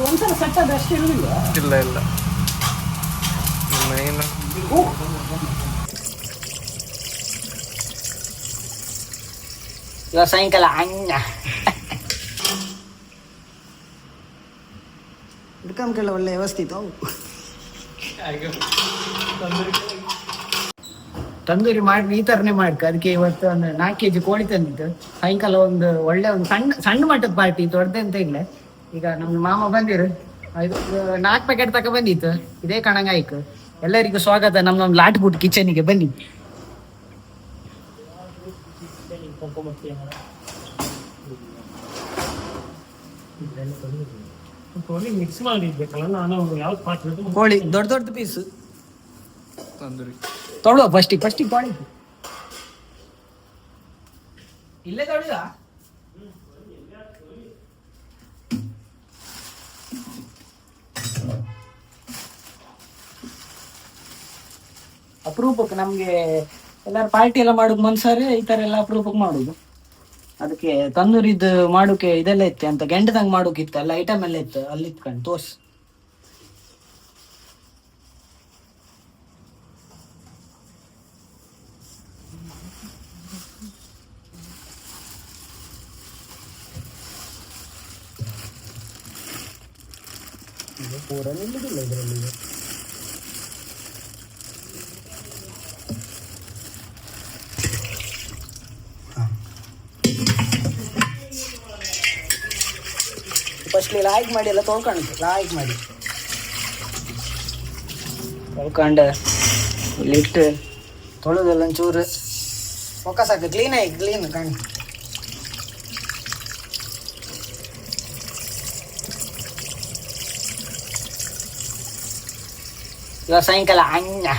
ಒಂದ್ಸಲ ಸೆಟ್ ಅದು ಅಷ್ಟು ಇಲ್ಲ ಇಲ್ಲ. ಮೇನ್ ಇವಾಗ ಸಾಯಂಕಾಲ ಅಣ್ಣ. ಹುಡ್ಕಂಕೆಲ್ಲ ಒಳ್ಳೆ ವ್ಯವಸ್ಥೆ ಇತ್ತು ತಂದೂರಿ ಮಾಡಿ ಈ ಥರನೇ ಮಾಡ್ಕ. ಅದಕ್ಕೆ ಇವತ್ತು ಒಂದು ನಾಲ್ಕು ಕೆ ಜಿ ಕೋಳಿ ತಂದಿದ್ದು. ಸಾಯಂಕಾಲ ಒಂದು ಒಳ್ಳೆ ಒಂದು ಸಣ್ಣ ಸಣ್ಣ ಮಟ್ಟದ ಪಾರ್ಟಿ ದೊಡ್ಡದಂತ ಇಲ್ಲ. ಈಗ ನಮ್ಮ ಮಾಮ ಬಂದಿರು. ಇದು ನಾಲ್ಕು ಪ್ಯಾಕೆಟ್ ತಕ ಬಂದಿತ್ತು. ಇದೇ ಕಣಂಗಾಯ್ಕ. ಎಲ್ಲರಿಗೂ ಸ್ವಾಗತ. ನಮ್ಮ ನಮ್ಮ ಲಾಟ್ ಬುಟ್ ಕಿಚನಿಗೆ ಬನ್ನಿ. ಮಿಕ್ಸ್ ಮಾಡಿರ್ಬೇಕಲ್ಲ ನಾನು ಯಾವ್ದು ಪಾತ್ರೆ ಕೋಳಿ ದೊಡ್ಡ ದೊಡ್ಡ ಪೀಸ್ ತಂದೂರಿ. ತೊಳುವ ಫಸ್ಟಿಗೆ ಫಸ್ಟಿಗೆ ಕೋಳಿ ಇಲ್ಲೇ ತೊಳೆದ ಅಪರೂಪಕ್ಕೆ ನಮಗೆ ಎಲ್ಲಾರು ಪಾರ್ಟಿ ಎಲ್ಲ ಮಾಡೋದು ಮನ್ಸಾರೆ ಈ ಥರ ಎಲ್ಲ ಅಪರೂಪಕ್ಕೆ ಮಾಡೋದು. ಅದಕ್ಕೆ ತಂದೂರಿದ್ದು ಮಾಡೋಕೆ ಇದೆಲ್ಲ ಇತ್ತು ಅಂತ ಗೆಂಡದಂಗೆ ಮಾಡೋಕಿತ್ತು, ಎಲ್ಲ ಐಟಮ್ ಎಲ್ಲ ಇತ್ತು, ಅಲ್ಲಿ ಇತ್ಕೊಂಡು ತೋರ್ಸ್. ಪೂರ ನಿಲ್ಲುದಿಲ್ಲ ಇದರಲ್ಲಿ. ಲಾಯ್ಕ್ ಮಾಡಿ ಎಲ್ಲ ತೊಳ್ಕೊಂಡು ಲಾಯ್ಕ್ ಮಾಡಿ. ತೊಳ್ಕೊಂಡು ಇಲ್ಲಿಟ್ಟು ತೊಳೆದೆಲ್ಲ ಒಂಚೂರು ಫೋಕಸ್ ಹಾಕ ಕ್ಲೀನ್ ಆಗಿ ಕ್ಲೀನ್ ಕಾಣಿ ಇವಾಗ ಸಾಯಂಕಾಲ ಅಣ್ಣ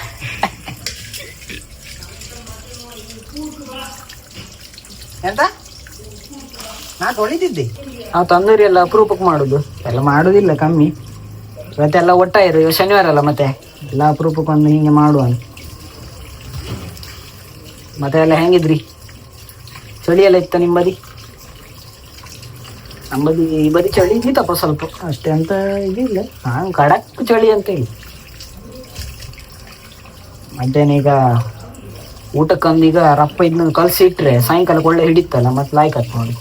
ಎಂತ? ನಾ ತೊಳಿತಿದ್ದೆ. ನಾವು ತಂದೂರಿ ಎಲ್ಲ ಅಪರೂಪಕ್ಕೆ ಮಾಡುದು. ಎಲ್ಲ ಮಾಡುದಿಲ್ಲ ಕಮ್ಮಿ. ಇವತ್ತೆಲ್ಲ ಒಟ್ಟಾಯಿರು ಇವ ಶನಿವಾರ ಅಲ್ಲ ಮತ್ತೆ. ಎಲ್ಲ ಅಪರೂಪಕ್ಕೆ ಒಂದು ಹಿಂಗೆ ಮಾಡುವ. ಮತ್ತೆ ಎಲ್ಲ ಹೆಂಗಿದ್ರಿ? ಚಳಿ ಎಲ್ಲ ಇತ್ತ ನಿಮ್ಮದಿ ಬದಿ ನಮ್ಮ ಈ ಬದಿ ಚಳಿ ಇದ್ದಿತ್ತಪ್ಪ ಸ್ವಲ್ಪ. ಅಷ್ಟೇ ಅಂತ ಇದಿಲ್ಲ. ಹಾಂ ಕಡಕ್ ಚಳಿ ಅಂತ ಹೇಳಿ ಮಧ್ಯಾಹ್ನ ಈಗ ಊಟಕ್ಕೊಂದು ಈಗ ರಪ್ಪ ಇದನ್ನ ಕಲಸಿ ಇಟ್ರೆ ಸಾಯಂಕಾಲಕ್ಕೆ ಒಳ್ಳೆ ಹಿಡಿತಲ್ಲ ಮತ್ತೆ ಲಾಯ್ಕತ್ ನೋಡಿ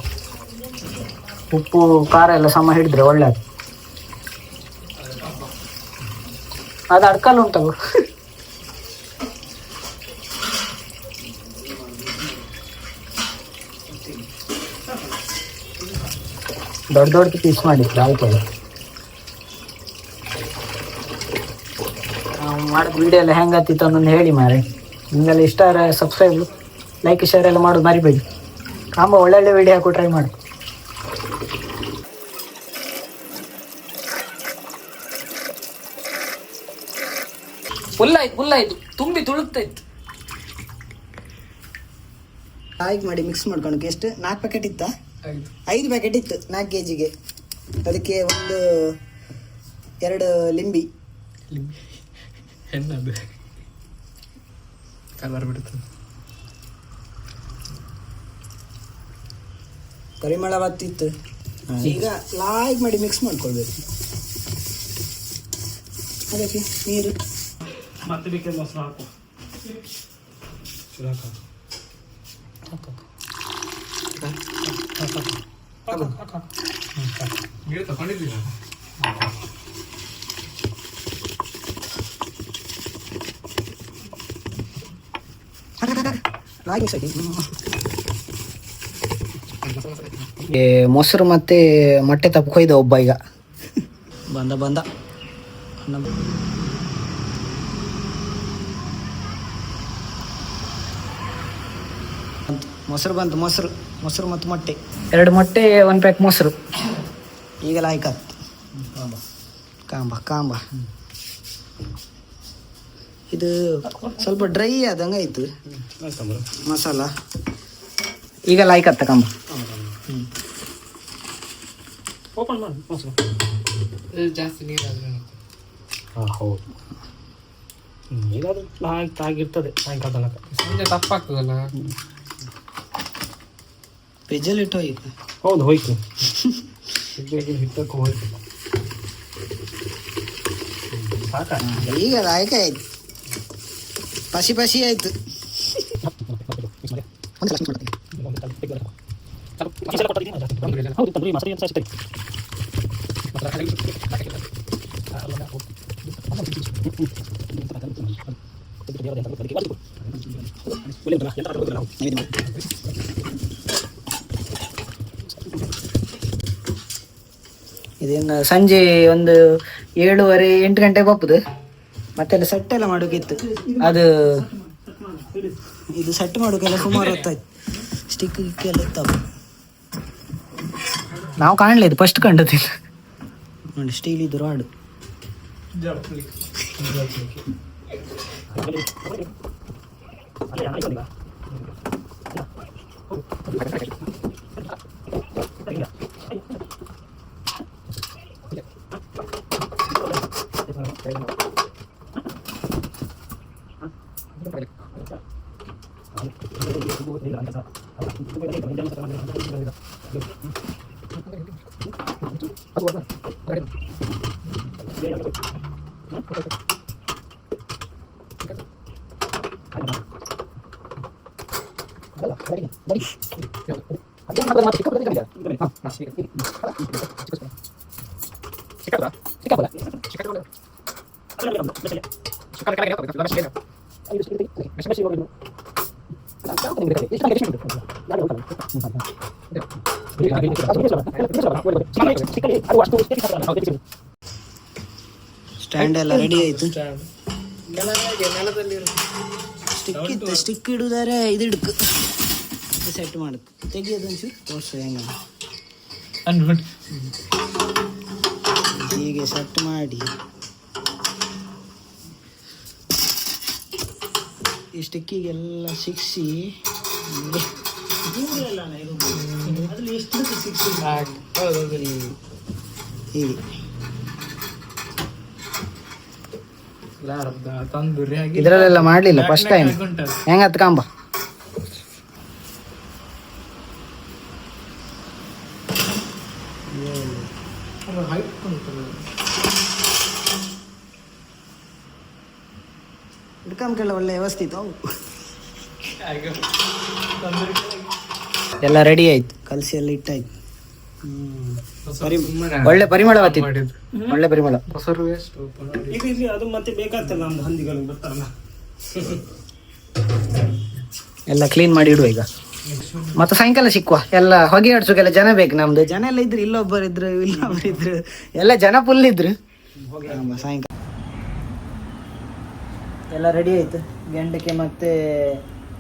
ಉಪ್ಪು, ಖಾರ ಎಲ್ಲ ಸಮ ಹಿಡಿದ್ರೆ ಒಳ್ಳೆ ಅದು ಅಡ್ಕಲ್ ಉಂಟು ದೊಡ್ಡ ದೊಡ್ಡ ಪೀಸ್ ಮಾಡಿದ್ರೆ ನಾವು ಮಾಡಿದ ವಿಡಿಯೋ ಎಲ್ಲ ಹೆಂಗಾತಿತ್ತು ಅನ್ನೊಂದು ಹೇಳಿ ಮಾರೆ ನಿಮಗೆಲ್ಲ ಇಷ್ಟ ಸಬ್ಸ್ಕ್ರೈಬ್ ಲೈಕ್ ಶೇರ್ ಎಲ್ಲ ಮಾಡೋದು ಮರಿಬೇಡಿ. ಕಾಂಬ ಒಳ್ಳೊಳ್ಳೆ ವಿಡಿಯೋ ಹಾಕೋ ಟ್ರೈ ಮಾಡಿ ಫುಲ್ ಫುಲ್ಲಾಯ್ತು ಫುಲ್ ಆಯ್ತು. ತುಂಬಿ ತುಳುಕ್ತಾ ಇತ್ತು. ಆಯ್ಕೆ ಮಾಡಿ ಮಿಕ್ಸ್ ಮಾಡ್ಕೊಳಕ್ಕೆ ಎಷ್ಟು? ನಾಲ್ಕು ಪ್ಯಾಕೆಟ್ ಇತ್ತಾ? ಐದು ಪ್ಯಾಕೆಟ್ ಇತ್ತು ನಾಲ್ಕು ಕೆ ಜಿಗೆ ಅದಕ್ಕೆ ಒಂದು ಎರಡು ಲಿಂಬಿ. ಹೆಣ್ಣದು ಕಲರ್ ಪರಿಮಳ ಬತ್ತಿತ್ತು. ಈಗ ಲಾಯ್ಕ್ ಮಾಡಿ ಮಿಕ್ಸ್ ಮಾಡ್ಕೊಳ್ಬೇಕು. ಅದಕ್ಕೆ ನೀರು. ಮತ್ತೆ ಬೇಕಿದ್ರೆ ಮೊಸರು ಹಾಕು ಗಿಡ ತಗೊಂಡಿದ್ದೀರಾ ಮೊಸರು ಮತ್ತೆ ಮೊಟ್ಟೆ ತಪ್ಕೊಯ್ದ ಒಬ್ಬ ಈಗ ಬಂದ ಬಂದ ನಮ್ಮ- ಬಂತು. ಮೊಸರು ಬಂತು ಮೊಸರು ಮೊಸರು ಮತ್ತು ಮೊಟ್ಟೆ. ಎರಡು ಮೊಟ್ಟೆ ಒಂದು ಪ್ಯಾಕ್ ಮೊಸರು. ಈಗ ಲಾಯ್ಕ ಕಾಂಬ. ಕಾಂಬ ಇದು ಸ್ವಲ್ಪ ಡ್ರೈ ಆದಂಗೆ ಆಯ್ತು. ಮಸಾಲ. ಈಗ ಕಾಂಬ? ಓಪನ್ ಮಾಡಿ ಮೊಸರು. ಜಾಸ್ತಿ ನೀರಾದ್ರೆ ಹಾಂ ಹೌದು. ನೀರಾದ್ರೂ ಸಾಯಂಕಾಲ ತನಕ. ಸಂಜೆ ತಪ್ಪಾಗ್ತದಲ್ಲ? ಫ್ರಿಜ್ಜಲ್ಲಿ ಇಟ್ಟು ಹೋಯ್ತು ಹೌದು ಹೋಯ್ತು ಹಿಟ್ಟಕ್ಕೆ ಹೋಯ್ತು ಈಗ ಆಯ್ಕೆ ಆಯ್ತು ಪಸಿ ಪಸಿ ಆಯ್ತು ಇದೇನು ಸಂಜೆ ಒಂದು ಏಳುವರೆ ಎಂಟು ಗಂಟೆಗೆ ಬಪ್ಪುದು ಮತ್ತೆಲ್ಲ ಸೆಟ್ ಎಲ್ಲ ಮಾಡೋಕ್ಕಿತ್ತು ಅದು ಇದು ಸೆಟ್ ಮಾಡೋಕೆಲ್ಲ ಸುಮಾರು ಹೊತ್ತಾಯ್ತು. ಸ್ಟಿಕ್ ಎಲ್ಲ ಇತ್ತವ ನಾವು ಕಾಣಲೇ ಇದು ಫಸ್ಟ್ ಕಂಡದಿಲ್ಲ. ನೋಡಿ ಸ್ಟೀಲ್ ಇದು ರಾಡ್ ಸ್ಟ್ಯಾಂಡ್ ಎಲ್ಲ ರೆಡಿ ಆಯ್ತು ಸ್ಟಿಕ್ ಇತ್ತು ಸ್ಟಿಕ್ ಇಡುದಾರೆ ಇದು ಇಡ್ಕು ಸೆಟ್ ಮಾಡುತ್ತೆ ತೆಗಿಯೋದು ಒಂಚೂರು ತೋರ್ಸು ಹೆಂಗ ಹೀಗೆ ಸೆಟ್ ಮಾಡಿ. ಈ ಸ್ಟಿಕ್ಕಿಗೆಲ್ಲ ಸಿಕ್ಸಿ. ಹೀಗೆ. ಹಾಗೆ ಇದರಲ್ಲೆಲ್ಲ ಮಾಡಲಿಲ್ಲ ಫಸ್ಟ್ ಟೈಮ್ ಹೆಂಗ ಕಾಂಬ ಹಿಡ್ಕೊಂಬಕ್ಕೆಲ್ಲ ಒಳ್ಳೆ ವ್ಯವಸ್ಥಿತ. ಎಲ್ಲ ರೆಡಿ ಆಯ್ತು. ಕಲಸಿ ಎಲ್ಲ ಇಟ್ಟಾಯ್ತು. ಒಳ್ಳೆ ಪರಿಮಳ ಒಳ್ಳೆ ಪರಿಮಳ. ಮೊಸರು ಇದು ಅದು ಮತ್ತೆ ಬೇಕಾಗ್ತಲ್ಲ ನಮ್ದು ಹಂದಿಗಳು ಬರ್ತಾರಲ್ಲ. ಎಲ್ಲ ಕ್ಲೀನ್ ಮಾಡಿ ಇಡುವ ಈಗ. ಮತ್ತೆ ಸಾಯಂಕಾಲ ಸಿಕ್ಕುವ. ಎಲ್ಲ ಹೊಗೆ ಆಡ್ಸೋಕೆಲ್ಲ ಜನ ಬೇಕು ನಮ್ದು. ಜನ ಎಲ್ಲ ಇದ್ರು ಇಲ್ಲೊಬ್ಬರಿದ್ರು ಇದ್ರು ಎಲ್ಲ ಜನ ಫುಲ್ ಇದ್ರು. ಸಾಯಂಕಾಲ ಎಲ್ಲ ರೆಡಿ ಆಯ್ತು. ಗೆಂಡಕ್ಕೆ ಮತ್ತೆ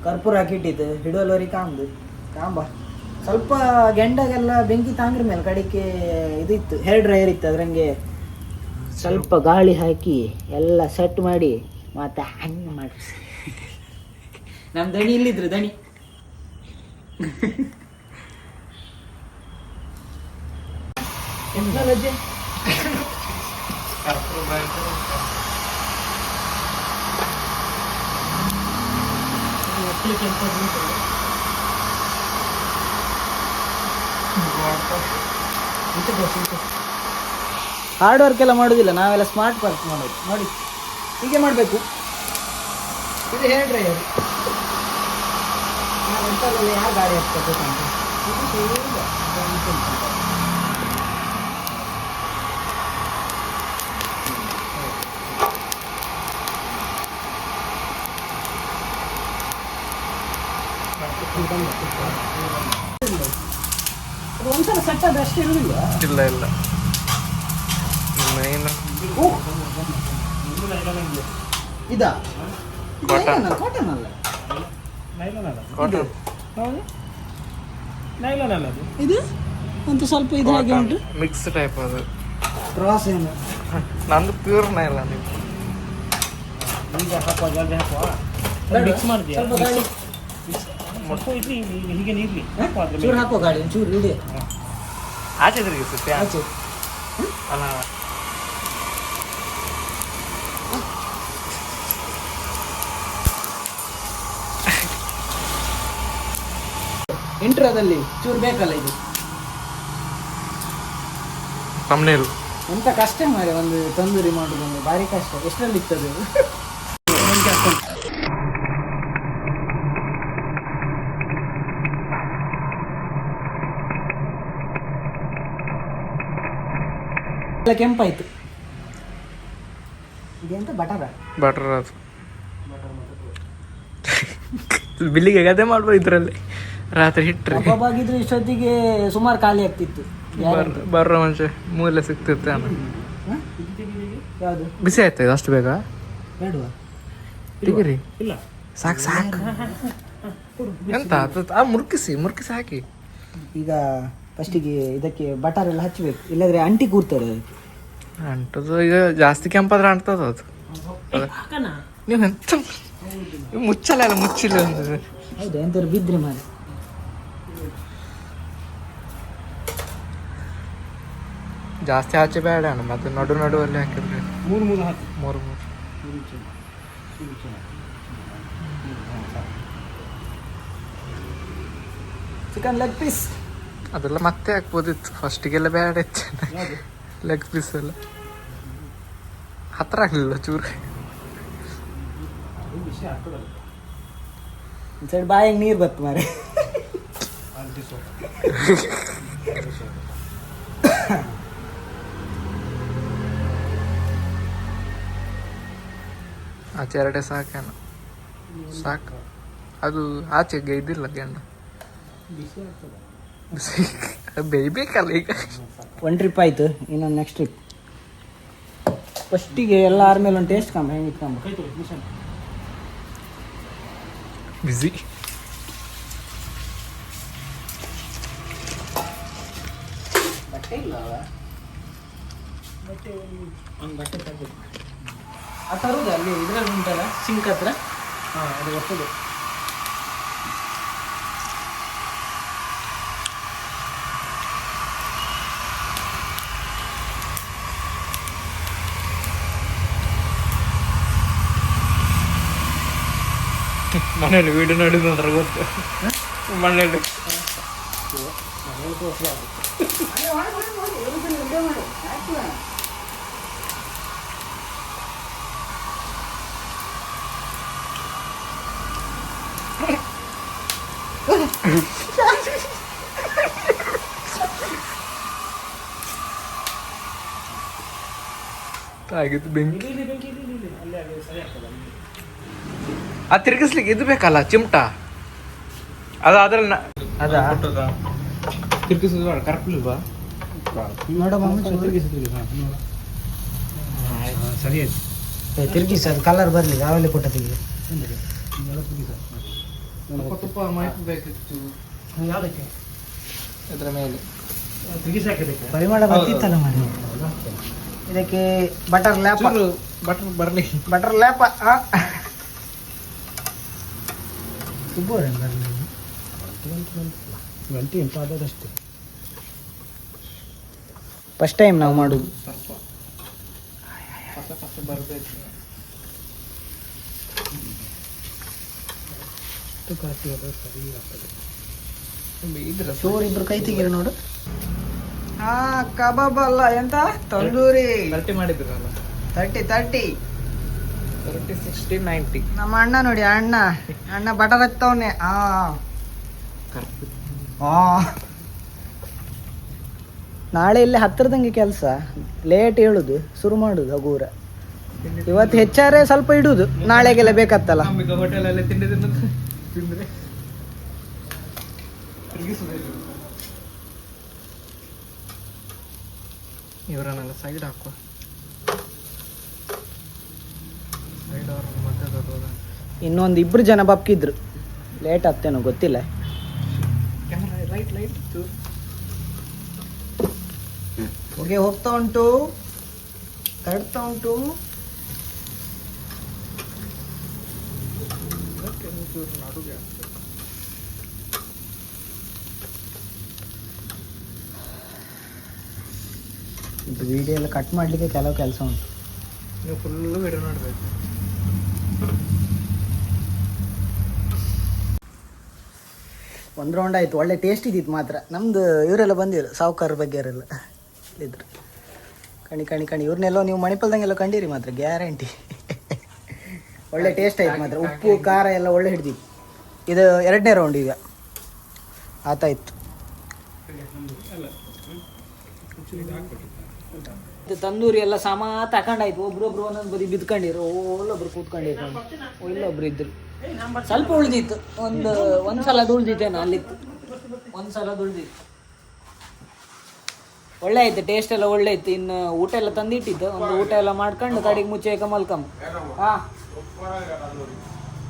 ಕರ್ಪೂರ ಹಾಕಿಟ್ಟಿದ್ದು. ಹಿಡುವಲ್ವರಿ ಕಾಂಬು ಕಾಂಬ. ಸ್ವಲ್ಪ ಗೆಂಡಗೆಲ್ಲ ಬೆಂಕಿ ತಾಂಗ್ರ ಮೇಲೆ ಕಡಿಕೆ ಇದಿತ್ತು. ಹೇರ್ ಡ್ರೈಯರ್ ಇತ್ತು ಅದ್ರಂಗೆ. ಸ್ವಲ್ಪ ಗಾಳಿ ಹಾಕಿ ಎಲ್ಲ ಸೆಟ್ ಮಾಡಿ ಮತ್ತೆ ಹಂಗೆ ಮಾಡಿಸಿ. ನಮ್ಮ ದಣಿ ಇಲ್ಲಿದ್ರು, ದಣಿ. ಎಂತ ಕೆಲಸ ಹಾರ್ಡ್ ವರ್ಕ್ ಎಲ್ಲ ಮಾಡೋದಿಲ್ಲ ನಾವೆಲ್ಲ ಸ್ಮಾರ್ಟ್ ವರ್ಕ್ ಮಾಡೋದು. ನೋಡಿ ಹೀಗೆ ಮಾಡಬೇಕು. ಇದು ಹೇರ್ ಡ್ರೈಯರ್ ಯಾರು ಗಾಡಿ ಹಾಕ್ಕೋಬೇಕಂತ ಇದು ಸೀದಾ ಬಂತು ಅಂತ. ಅದು ಒಂದ್ಸಲ ಸೆಟ್ ಅಷ್ಟೇ ಇರುವುದಿಲ್ಲ ಇಲ್ಲ ಇಲ್ಲ ಮೇನ್ ಇದಾ. ಕಾಟನ್ ಅಲ್ಲ ನೈಲನ್ ಅಲ್ಲ ಕಾಟನ್ ನೈಲನ್ ಅಲ್ಲ ಅದು ಇದು ಅಂತ ಸ್ವಲ್ಪ ಇದು ಹಾಗೆ ಉಂಟು ಮಿಕ್ಸ್ ಟೈಪ್ ಅದು ಕ್ರಾಸ್ ಏನು ನಂದು ಪ್ಯೂರ್ ನೈಲ ನೀವು ಈಗ ಹಾಕುವ ಜಲ್ದಿ ಹಾಕುವ. ಮಿಕ್ಸ್ ಮಾಡಿದ್ಯಾ ಇರ್ಲಿ. ಹೀಗೆ- ಚೂರು. ಹಾಕೋ ಗಾಡಿ ಚೂರು ಇಡಿ ಆಚೆ ತಿರುಗಿಸುತ್ತೆ ಆಚೆ. ಅಲ್ಲ. ಇಂಟ್ರದಲ್ಲಿ ಚೂರು ಬೇಕಲ್ಲ ಇದು? ಅಂತ ಎಂತ ಕಷ್ಟ ಮಾರೆ ಒಂದು ತಂದೂರಿ ಮಾಡೋದು ಭಾರಿ ಕಷ್ಟ. ಎಷ್ಟರಲ್ಲಿ ಇರ್ತದೆ ಎಲ್ಲ ಕೆಂಪಾಯ್ತು. ಇದೆಂತ ಬಟರ? ಬಟರ್ ಅದು. ಬಿಲ್ಲಿಗೆ ಗದೆ ಮಾಡ್ಬೋದು ಇದರಲ್ಲಿ. ರಾತ್ರಿ ಹಿಟ್ರಿ ಕಬಾಬಾಗಿದ್ರೆ ಇಷ್ಟೊತ್ತಿಗೆ ಸುಮಾರು ಖಾಲಿ ಆಗ್ತಿತ್ತು. ಬರ್ ಬರೋ ಮನುಷ್ಯ ಮೂಲೆ ಸಿಗ್ತಿತ್ತೆ? ಯಾವುದು? ಬಿಸಿ ಆಯ್ತಾ ಇದು ಅಷ್ಟು ಬೇಗ? ಬೇಡವಾ? ತೆಗೀರಿ. ಇಲ್ಲ. ಸಾಕು ಸಾಕು. ಎಂತ ಆ ಮುರುಕಿಸಿ ಮುರುಕಿಸಿ ಹಾಕಿ. ಈಗ ಫಸ್ಟಿಗೆ ಇದಕ್ಕೆ ಬಟರ್ ಎಲ್ಲ ಹಚ್ಚಬೇಕು ಇಲ್ಲದ್ರೆ ಅಂಟಿ ಕೂರ್ತಾರೆ ಅದಕ್ಕೆ. ಅಂಟದು ಈಗ ಜಾಸ್ತಿ ಕೆಂಪಾದ್ರೆ ಅಂಟ್ತದ ಅದು ಹಾಕಣ ನೀವು ಎಂತ ನೀವು ಮುಚ್ಚಲ್ಲ ಅಲ್ಲ ಮುಚ್ಚಿಲ್ಲ ಒಂದು ಹೌದಾ ಎಂತಾದ್ರು ಬಿದ್ದರೆ ಮಾರೆ ಜಾಸ್ತಿ ಆಚೆ ಬೇಡ ಅಣ್ಣ ಮತ್ತೆ ನಡು ನಡುವಲ್ಲಿ ಹಾಕಿದ್ರೆ ಮೂರು ಮೂರು ಹಾಕಿ ಮೂರು ಮೂರು ಚಿಕನ್ ಲೆಗ್ ಪೀಸ್ ಅದೆಲ್ಲ ಮತ್ತೆ ಹಾಕ್ಬೋದಿತ್ತು ಫಸ್ಟಿಗೆಲ್ಲ ಬೇಡ ಇತ್ತು ಲೆಗ್ ಪೀಸ್ ಎಲ್ಲ. ಹತ್ರ ಆಗಲಿಲ್ಲ ಚೂರು. ಸೈಡ್ ಬಾಯಿಗೆ ನೀರು ಬತ್ತು ಮಾರೆ ಆಚೆ ಎರಡೇ ಸಾಕೇನ. ಸಾಕು. ಅದು ಆಚೆಗೆ ಇದಿಲ್ಲ ಗೆಣ್ಣ ಬಿಸಿ ಬೇಯ್ಬೇಕಲ್ಲ ಈಗ. ಒನ್ ಟ್ರಿಪ್ ಆಯ್ತು ಇನ್ನೊಂದು ನೆಕ್ಸ್ಟ್ ಟ್ರಿಪ್ ಫಸ್ಟಿಗೆ ಎಲ್ಲ ಆದ್ಮೇಲೆ ಒಂದು ಟೇಸ್ಟ್ ಕಂಬ ಹೆಂಗೆ ಇಟ್ಕೊಂಬ ಕೈ ತೊಳಿ ಮಿಷನ್ ಬಿಸಿ ಬಟ್ಟೆ ಇಲ್ಲ ಬಟ್ಟೆ ಒಂದು ಬಟ್ಟೆ ತಗೋದು ಆ ಥರದ್ದು ಅಲ್ಲಿ ಇದ್ರಲ್ಲಿ ಉಂಟಲ್ಲ ಸಿಂಕ್ ಹತ್ರ? ಹಾಂ ಅದು ಹೊಸದು ಮನೇಲಿ ವೀಡಿಯೋ ನೋಡಿದ ನಂತರ ಗೊತ್ತು ಮನೇಲಿ ಆಗಿತ್ತು ಬೆಂಕಿ ಆ ತಿರುಗಿಸ್ಲಿಕ್ಕೆ ಇದು ಬೇಕಲ್ಲ ಚಿಮಟ. ಅದು ಅದ್ರಲ್ಲಿ ಅದಾ? ತಿರುಗಿಸಿದ್ರು ನೋಡು. ಸರಿ ಆಯ್ತು. ತಿರುಗಿಸಿ ಅದು ಕಲರ್ ಬರಲಿ ಯಾವಲ್ಲಿ ಕೊಟ್ಟ ತೆಗಿ ತುಪ್ಪ ಮಾಹಿತಿ ಬೇಕಿತ್ತು. ಯಾವುದಕ್ಕೆ? ಇದರ ಮೇಲೆ. ಪರಿಮಳ ಬರ್ತಿತ್ತಲ್ಲ ಮಾಡಿ ಇದಕ್ಕೆ ಬಟರ್ ಲ್ಯಾಪ್. ಬಟರ್ ಬರಲಿ. ಬಟರ್ ಲ್ಯಾಪ ಗಂಟೆ ಎಂಟು ಆದದಷ್ಟೇ ಫಸ್ಟ್ ಟೈಮ್ ನಾವು ಮಾಡುದು. ಸರಿ ಇಬ್ರು ಕೈ ತೆಗೀರಿ ನೋಡು. ಹಾ ಕಬಾಬ್ ಅಲ್ಲ ಎಂತ? ತಂದೂರಿ. ತರ್ಟಿ ಮಾಡಿದ್ರಲ್ಲ. Thirty thirty. Thirty sixty ninety. ನಮ್ಮ ಅಣ್ಣ ನೋಡಿ ಅಣ್ಣ. ಅಣ್ಣ ಬಟರ್ ಹತ್ತವನೆ ಆ. ಆ. ನಾಳೆ ಇಲ್ಲಿ ಹತ್ತಿರದಂಗೆ ಕೆಲಸ. ಲೇಟ್ ಹೇಳುದು ಶುರು ಮಾಡುದು ಹಗೂರ. ಇವತ್ತು ಹೆಚ್ಚಾರೆ ಸ್ವಲ್ಪ ಇಡುದು. ನಾಳೆಗೆಲ್ಲ ಬೇಕತ್ತಲ್ಲ. ತಿಂಡಿ ತಿಂದ್ರೆ. ಇವರನ್ನೆಲ್ಲ ಸೈಡ್ ಹಾಕುವ ಸೈಡ್ ಅವ್ರನ್ನ ಮತ್ತೆ ತರೋದ ಇನ್ನೊಂದು ಇಬ್ರು ಜನ ಬಪ್ಕಿದ್ರು ಲೇಟ್ ಆಗ್ತೇನೋ ಗೊತ್ತಿಲ್ಲ. ಕ್ಯಾಮ್ರಾ ರೈಟ್ ಲೈಟ್ ಹೊಗೆ ಹೋಗ್ತಾ ಉಂಟು. ಕಡ್ತಾ ಉಂಟು. ವಿಡಿಯೋ ಎಲ್ಲ ಕಟ್ ಮಾಡಲಿಕ್ಕೆ ಕೆಲವು ಕೆಲಸ ಉಂಟು. ನೀವು ಫುಲ್ಲು ವಿಡಿಯೋ ನೋಡ್ಬೇಕು. ಒಂದು ರೌಂಡ್ ಆಯಿತು. ಒಳ್ಳೆ ಟೇಸ್ಟ್ ಇದ್ದಿತ್ತು ಮಾತ್ರ. ನಮ್ದು ಇವರೆಲ್ಲ ಬಂದಿರು ಸಾವುಕಾರ ಬಗ್ಗೆ ಇದ್ರು ಕಣಿ ಕಣಿ ಕಣಿ. ಇವ್ರನ್ನೆಲ್ಲೋ ನೀವು ಮಣಿಪಾಲ್ದಂಗೆಲ್ಲ ಕಂಡಿರಿ ಮಾತ್ರ ಗ್ಯಾರಂಟಿ ಒಳ್ಳೆ ಟೇಸ್ಟ್ ಆಯ್ತು ಮಾತ್ರ. ಉಪ್ಪು, ಖಾರ ಎಲ್ಲ ಒಳ್ಳೆ ಹಿಡ್ದಿತ್ತು ಇದು ಎರಡನೇ ರೌಂಡ್ ಈಗ. ಆತಾಯ್ತು. ಇದು ತಂದೂರಿ ಎಲ್ಲ ಸಮ ತಕೊಂಡಾಯ್ತು. ಒಬ್ರೊಬ್ರು ಒಂದೊಂದು ಬದಿ ಬಿದ್ಕೊಂಡಿರು ಒಳ್ಳೊಬ್ರು ಕೂತ್ಕೊಂಡಿರು ಒಳ್ಳೊಬ್ರು ಇದ್ರು. ಸ್ವಲ್ಪ ಉಳ್ದಿತ್ತು. ಒಂದು ಒಂದು ಸಲ ಉಳ್ದಿತ್ತೇನೋ ಅಲ್ಲಿತ್ತು. ಒಂದು ಸಲ ಉಳ್ದಿತ್ತು ಒಳ್ಳೆ ಆಯ್ತು ಟೇಸ್ಟ್ ಎಲ್ಲ ಒಳ್ಳೆ ಇತ್ತು. ಇನ್ನು ಊಟ ಎಲ್ಲ ತಂದಿಟ್ಟಿದ್ದು. ಒಂದು ಊಟ ಎಲ್ಲ ಮಾಡ್ಕೊಂಡು ಕಡೆಗೆ ಮುಚ್ಚೆ ಮಲ್ಕಮ್ ಹಾ.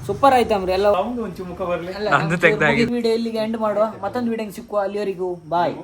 ಸೂಪರ್ ಆಯ್ತಮ್ರಿ ಎಲ್ಲ. ಒಂಚೂರು ಮುಖ ಬರ್ಲಿ. ವಿಡಿಯೋ ಇಲ್ಲಿಗೆ ಎಂಡ್ ಮಾಡುವ? ಮತ್ತೊಂದು ವಿಡಿಯೋ ಸಿಕ್ಕುವ ಅಲ್ಲಿವರೆಗೂ. ಬಾಯ್